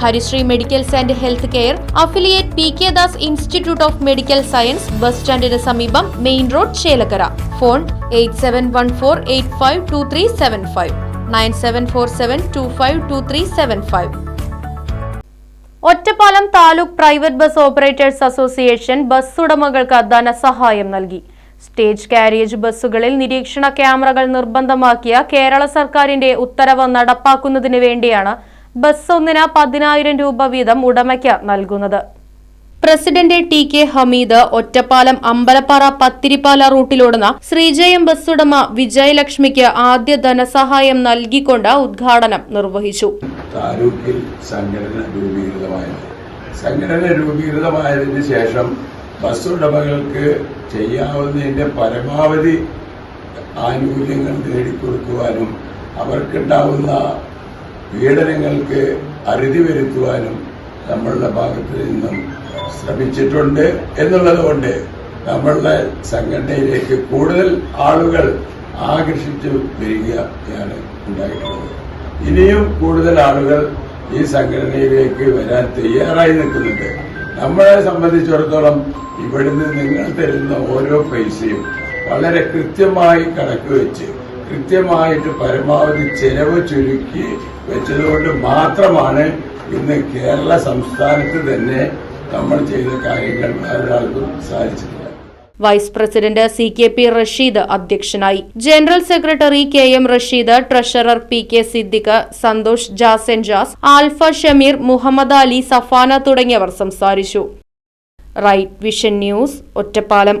Harisree medicals and health care affiliate P K Das institute of medical science bus സ്റ്റാൻഡിന് സമീപം main road Chelakkara. Phone eight seven one four eight five two three seven five. Nine seven four seven two five two three seven five. Ottapalam taluk private bus operators association bus ഉടമകൾക്ക് ധനസഹായം നൽകി. Stage carriage ബസ്സുകളിൽ നിരീക്ഷണ ക്യാമറകൾ നിർബന്ധമാക്കിയ കേരള സർക്കാരിന്റെ ഉത്തരവ് നടപ്പാക്കുന്നതിന് വേണ്ടിയാണ് ബസ് ഒന്നിന് പതിനായിരം രൂപ വീതം ഉടമയ്ക്ക് നൽകുന്നത്. President T K Hameed Ottapalam Ambalappara Pathirippala റൂട്ടിലോടുന്ന Sreejayam bus ഉടമ വിജയലക്ഷ്മിക്ക് ആദ്യ ധനസഹായം നൽകിക്കൊണ്ട് ഉദ്ഘാടനം നിർവഹിച്ചു. താലൂക്കിൽ സംഘടന രൂപീകൃതമായത്. സംഘടന രൂപീകൃതമായതിനു ശേഷം ബസ് ഉടമകൾക്ക് ചെയ്യാവുന്നതിന്റെ പരമാവധി ആനുകൂല്യങ്ങൾ നേടിക്കൊടുക്കുവാനും അവർക്കുണ്ടാവുന്ന പീഡനങ്ങൾക്ക് അറുതി വരുത്തുവാനും നമ്മളുടെ ഭാഗത്ത് നിന്നും ശ്രമിച്ചിട്ടുണ്ട് എന്നുള്ളത് കൊണ്ട് നമ്മളുടെ സംഘടനയിലേക്ക് കൂടുതൽ ആളുകൾ ആകർഷിച്ചു വരികയാണ് ഉണ്ടായിട്ടുള്ളത്. ഇനിയും കൂടുതൽ ആളുകൾ ഈ സംഘടനയിലേക്ക് വരാൻ തയ്യാറായി നിൽക്കുന്നുണ്ട്. നമ്മളെ സംബന്ധിച്ചിടത്തോളം ഇവിടുന്ന് നിങ്ങൾ തരുന്ന ഓരോ പൈസയും വളരെ കൃത്യമായി കണക്ക് വെച്ച് കൃത്യമായിട്ട് പരമാവധി ചെലവ് ചുരുക്കി വെച്ചതുകൊണ്ട് മാത്രമാണ് ഇന്ന് കേരള സംസ്ഥാനത്ത് തന്നെ നമ്മൾ ചെയ്ത കാര്യങ്ങൾ വേറൊരാൾക്കും സാധിച്ചിട്ടില്ല. Vice president C K P Rasheed അധ്യക്ഷനായി. General secretary K M Rasheed treasurer P K Siddique Santhosh Jasan Jas Alpha Shameer Muhammad Ali Safana തുടങ്ങിയവർ സംസാരിച്ചു. Right vision news Ottapalam.